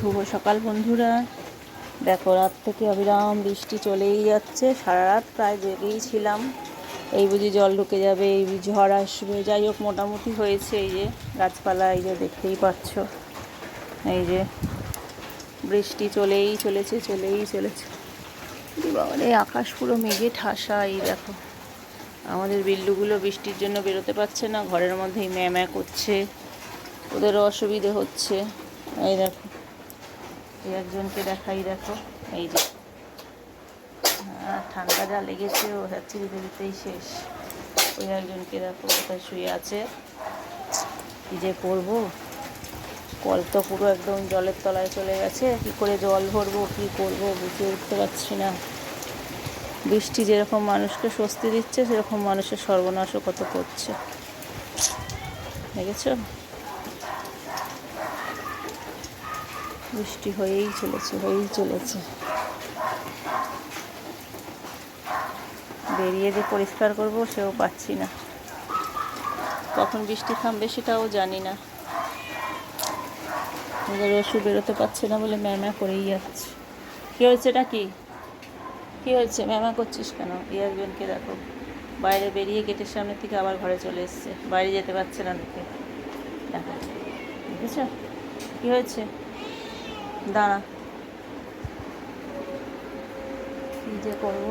শুভ সকাল বন্ধুরা। দেখো, রাত থেকে অবিরাম বৃষ্টি চলেই যাচ্ছে। সারা রাত প্রায় জেগেই ছিলাম। এই বুঝি জল ঢুকে যাবে, এই ঝড় আসবে। যাই হোক, মোটামুটি হয়েছে এই যে, গাছপালা এই যে দেখতেই পাচ্ছ। এই যে, বৃষ্টি চলেই চলেছে চলেই চলেছে। বাবারে আকাশ পুরো মেঘে ঠাসা, এই দেখো। আমাদের বিল্লুগুলো বৃষ্টির জন্য বেরোতে পারছে না, ঘরের মধ্যেই ম্যা করছে। ওদেরও অসুবিধে হচ্ছে। এই দেখো। একজনকে দেখাই, দেখো। এই যে। ঠান্ডা যা লেগেছে, ও দিতে দিতেই শেষ। ওই একজনকে দেখো, কোথায় শুয়ে আছে। কি যে করব? কল তো পুরো একদম জলের তলায় চলে গেছে। কি করে জল ভরবো, কি করব, বুঝে উঠতে পারছি না। বৃষ্টি যেরকম মানুষকে স্বস্তি দিচ্ছে, সেরকম মানুষের সর্বনাশও কত করছে। দেখেছ? বৃষ্টি হয়েই চলেছে হয়েই চলেছে। বেরিয়ে যে পরিষ্কার করব সেও পাচ্ছি না। কখন বৃষ্টি থামবে সেটাও জানি না। ওদের ওষুধ বেরোতে পারছে না বলে ম্যামা করেই যাচ্ছে। কী হয়েছে, এটা কি? কী হয়েছে? ম্যামা করছিস কেন? একজনকে দেখো। বাইরে বেরিয়ে গেটের সামনে থেকে আবার ঘরে চলে এসছে। বাইরে যেতে পারছে না দেখে। দেখো। দেখেছ? কী হয়েছে? দাঁড়া। কী যে করব?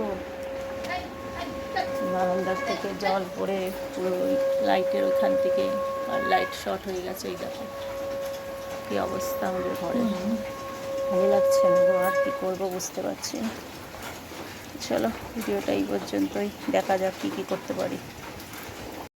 বারান্দার থেকে জল পড়ে পুরো ওই লাইটের ওইখান থেকে আর লাইট শর্ট হয়ে গেছে এই দেখো। কী অবস্থা আমাদের ঘরে। ভালো লাগছে না গো আর কী করব বুঝতে পারছি চলো ভিডিওটা এই পর্যন্তই। দেখা যাক কী কী করতে পারি।